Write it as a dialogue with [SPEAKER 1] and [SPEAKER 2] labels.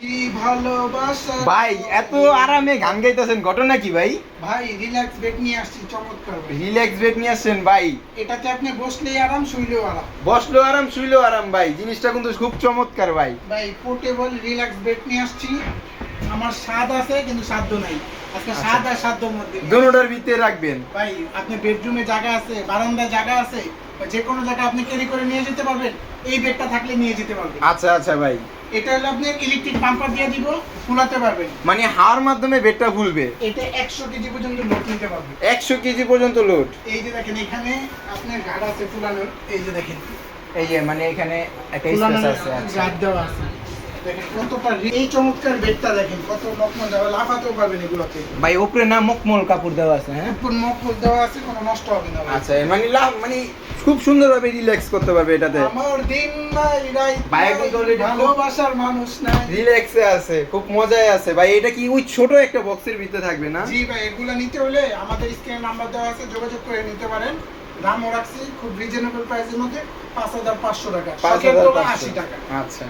[SPEAKER 1] কি ভালোবাসা
[SPEAKER 2] ভাই এত আরামে গান গাইতেছেন ঘটনা কি ভাই?
[SPEAKER 1] ভাই রিল্যাক্স বেড নিয়ে আসছি চমৎকার ভাই।
[SPEAKER 2] রিল্যাক্স ব্রেক নিয়ে আসছেন ভাই।
[SPEAKER 1] এটাতে আপনি বসলেই আরাম শুইলেও আরাম।
[SPEAKER 2] বসল আরাম শুইলো আরাম ভাই। জিনিসটা কিন্তু খুব চমৎকার ভাই।
[SPEAKER 1] ভাই পোর্টেবল রিল্যাক্স বেড নিয়ে আসছি। আমার স্বাদ আছে কিন্তু সাধ্য নাই। আজকে
[SPEAKER 2] আচ্ছা।
[SPEAKER 1] স্বাদ আর সাধ্যর মধ্যে।
[SPEAKER 2] দুটোটার ভিতরে রাখবেন।
[SPEAKER 1] ভাই আপনি বেডরুমে জায়গা আছে বারান্দায় জায়গা আছে যে কোনো জায়গা আপনি ক্যারি করে নিয়ে যেতে পারবেন এই বেডটা থাকলে নিয়ে যেতে পারবেন।
[SPEAKER 2] আচ্ছা আচ্ছা ভাই।
[SPEAKER 1] এটা হলো আপনি ইলেকট্রিক পাম্পার দিয়ে দিব ফুলাতে পারবেন।
[SPEAKER 2] মানে হাওয়ার মাধ্যমে বেডটা খুলবে
[SPEAKER 1] এটা একশো কেজি পর্যন্ত লোড নিতে পারবে
[SPEAKER 2] একশো কেজি পর্যন্ত লোড
[SPEAKER 1] এই যে দেখেন এখানে আপনার ঘাট আছে ফুলানোর। এই যে দেখেন।
[SPEAKER 2] এই যে মানে এখানে একটা স্পেস আছে আচ্ছা।
[SPEAKER 1] ঘাট দেওয়া আছে। দেখেন কতটা এই চমৎকার বেডটা দেখেন কত মকমল দেওয়া লাফাতেও পারবেন এগুলোতে
[SPEAKER 2] ভাই উপরে না মকমল কাপড় দেওয়া আছে হ্যাঁ?
[SPEAKER 1] উপর মকমল দেওয়া আছে কোনো নষ্ট হবে না
[SPEAKER 2] আচ্ছা মানে লাভ মানে খুব সুন্দরভাবে রিল্যাক্স করতে পারবে এটাতে।
[SPEAKER 1] আমার দিন নাই রাত
[SPEAKER 2] ভাই কিন্তু
[SPEAKER 1] ভালোবাসার মানুষ নাই।
[SPEAKER 2] রিল্যাক্সে আছে খুব মজায় আছে। ভাই এটা কি ওই ছোট একটা বক্সের ভিতরে থাকবে না?
[SPEAKER 1] জি ভাই এগুলো নিতে হলে আমাদের স্ক্রিনে নাম্বার দেওয়া আছে যোগাযোগ করে নিতে পারেন। দামও রাখছি খুব রিজনেবল প্রাইসের মধ্যে পাঁচ হাজার পাঁচশো টাকা
[SPEAKER 2] পাঁচ হাজার
[SPEAKER 1] আশি টাকা।
[SPEAKER 2] আচ্ছা।